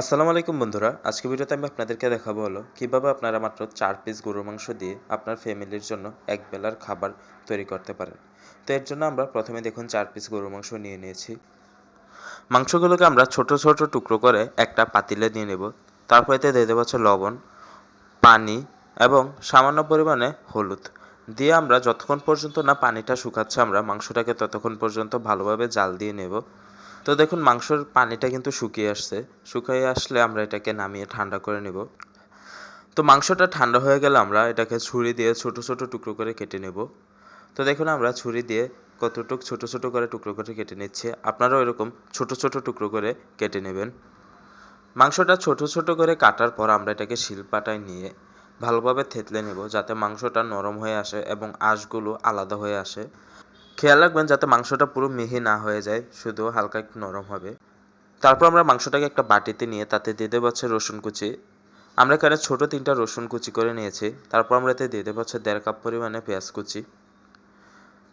আসসালামু আলাইকুম বন্ধুরা। আজকে ভিডিওতে আমি আপনাদেরকে দেখাবো হলো কীভাবে আপনারা মাত্র চার পিস গরুর মাংস দিয়ে আপনার ফ্যামিলির জন্য এক বেলার খাবার তৈরি করতে পারেন। তো এর জন্য আমরা প্রথমে দেখুন চার পিস গরুর মাংস নিয়ে নিয়েছি। মাংসগুলোকে আমরা ছোট ছোট টুকরো করে একটা পাতিলে নিয়ে নেব। তারপর এতে দিয়ে দেবো হচ্ছে লবণ, পানি এবং সামান্য পরিমাণে হলুদ। দিয়ে আমরা যতক্ষণ পর্যন্ত না পানিটা শুকাচ্ছে আমরা মাংসটাকে ততক্ষণ পর্যন্ত ভালোভাবে জাল দিয়ে নেব। তো দেখুন, মাংসর পানিটা কিন্তু শুকিয়ে আসছে। শুকিয়ে আসলে আমরা এটাকে নামিয়ে ঠান্ডা করে নেব। তো মাংসটা ঠান্ডা হয়ে গেলে আমরা এটাকে ছুরি দিয়ে ছোট ছোট টুকরো করে কেটে নেব। তো দেখুন, আমরা ছুরি দিয়ে কতটুক ছোট ছোট করে টুকরো করে কেটে নিচ্ছি। আপনারাও এরকম ছোট ছোট টুকরো করে কেটে নেবেন। মাংসটা ছোট ছোট করে কাটার পর আমরা এটাকে শিলপাটায় নিয়ে ভালোভাবে থেতলে নেব, যাতে মাংসটা নরম হয়ে আসে এবং আঁশগুলো আলাদা হয়ে আসে। খেয়াল রাখবেন যাতে মাংসটা পুরো মিহি না হয়ে যায়, শুধু হালকা একটু নরম হবে। তারপর আমরা মাংসটাকে একটা বাটিতে নিয়ে তাতে দিয়ে দেবো হচ্ছে রসুন কুচি। আমরা এখানে ছোট তিনটা রসুন কুচি করে নিয়েছি। তারপর আমরা এতে দিয়ে দেবো হচ্ছে দেড় কাপ পরিমাণে পেঁয়াজ কুচি।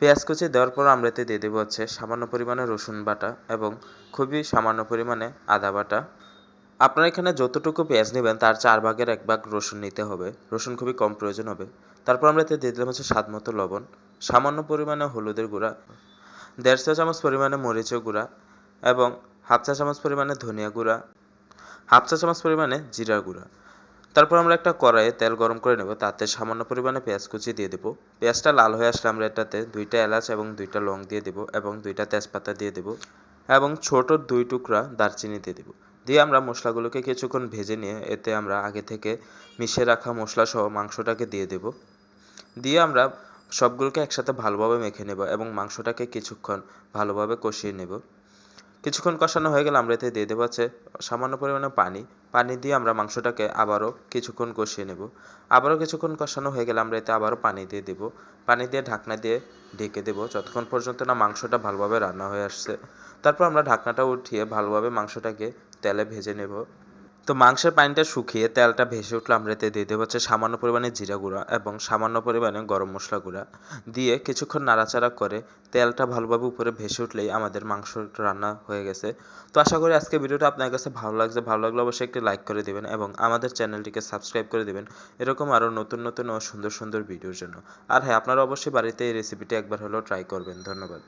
পেঁয়াজ কুচি দেওয়ার পর আমরা এতে দিয়ে দেবো হচ্ছে সামান্য পরিমাণে রসুন বাটা এবং খুবই সামান্য পরিমাণে আদা বাটা। আপনারা এখানে যতটুকু পেঁয়াজ নেবেন তার চার ভাগের এক ভাগ রসুন নিতে হবে। রসুন খুবই কম প্রয়োজন হবে। তারপর আমরা এতে দিয়ে দিলাম হচ্ছে স্বাদ মতো লবণ। সামান্য পরিমাণে হলুদের গুঁড়া, দেড় চা চামচ পরিমাণে মরিচের গুঁড়া এবং হাফ চা চামচ পরিমাণে ধনিয়া গুঁড়া, হাফ চা চামচ পরিমাণে জিরা গুঁড়া। তারপর আমরা একটা কড়াইয়ে তেল গরম করে নেব, তাতে সামান্য পরিমাণে পেঁয়াজ কুচি দিয়ে দেবো। পেঁয়াজটা লাল হয়ে আসলে আমরা এটাতে দুইটা এলাচ এবং দুইটা লং দিয়ে দেবো এবং দুইটা তেজপাতা দিয়ে দেবো এবং ছোট দুই টুকরা দারচিনি দিয়ে দেবো। দিয়ে আমরা মশলাগুলোকে কিছুক্ষণ ভেজে নিয়ে এতে আমরা আগে থেকে মিশিয়ে রাখা মশলা সহ মাংসটাকে দিয়ে দেব। দিয়ে আমরা সবগুলোকে একসাথে ভালোভাবে মেখে নেব এবং মাংসটাকে কিছুক্ষণ ভালোভাবে কষিয়ে নেব। কিছুক্ষণ কষানো হয়ে গেলে আমরা এতে দিয়ে দেবো হচ্ছে সামান্য পরিমাণে পানি। পানি দিয়ে আমরা মাংসটাকে আবারও কিছুক্ষণ কষিয়ে নেব। আবারও কিছুক্ষণ কষানো হয়ে গেলে আমরা এতে আবারও পানি দিয়ে দেব। পানি দিয়ে ঢাকনা দিয়ে ঢেকে দেব যতক্ষণ পর্যন্ত না মাংসটা ভালোভাবে রান্না হয়ে আসছে। তারপর আমরা ঢাকনাটা উঠিয়ে ভালোভাবে মাংসটাকে তেলে ভেজে নেব। তো মাংসের পানিটা শুকিয়ে তেলটা ভেসে উঠলে আমরা এতে দিয়ে দেবো হচ্ছে সামান্য পরিমাণে জিরা গুঁড়া এবং সামান্য পরিমাণে গরম মশলা গুঁড়া। দিয়ে কিছুক্ষণ নাড়াচাড়া করে তেলটা ভালোভাবে উপরে ভেসে উঠলেই আমাদের মাংস রান্না হয়ে গেছে। তো আশা করি আজকে ভিডিওটা আপনার কাছে ভালো লাগছে। ভালো লাগলে অবশ্যই একটি লাইক করে দেবেন এবং আমাদের চ্যানেলটিকে সাবস্ক্রাইব করে দেবেন। এরকম আরও নতুন নতুন ও সুন্দর সুন্দর ভিডিওর জন্য। আর হ্যাঁ আপনারা অবশ্যই বাড়িতে এই রেসিপিটি একবার হলেও ট্রাই করবেন। ধন্যবাদ।